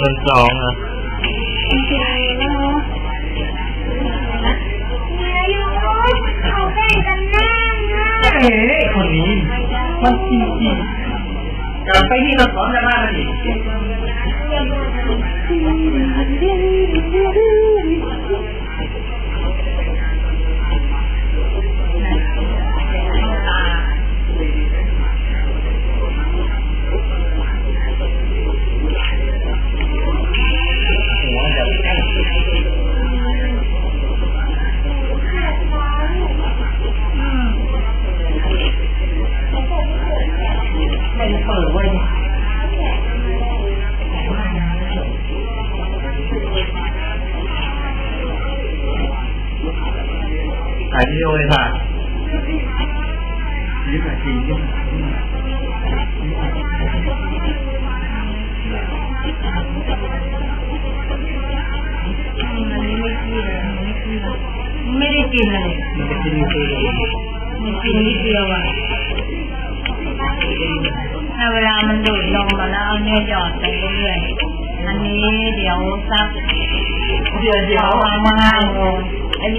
มันสองอะจริงๆแล้วเฮียริวเขาแบ่งกันแน่นะเฮ้ยคนนี้มันจริงจริงกลับไปที่เราสอนจะมาแล้วดิ ว้ยถ่ายวิดีโอเลยค่ะยิ้มหน่อยสิยิ้มหน่อยยิ้มหน่อยอันนี้ไม่กินเลยไม่ได้กินเลยมันจะกินฟรีมันกินนิดเดียวอะ ถ้าเวลามันดูดนมมาแล้วเอาเนี่ยหยอดไปเรื่อยๆอันนี้เดี๋ยวสักเดี๋ยวเดี๋ยวเอามาห้าโมง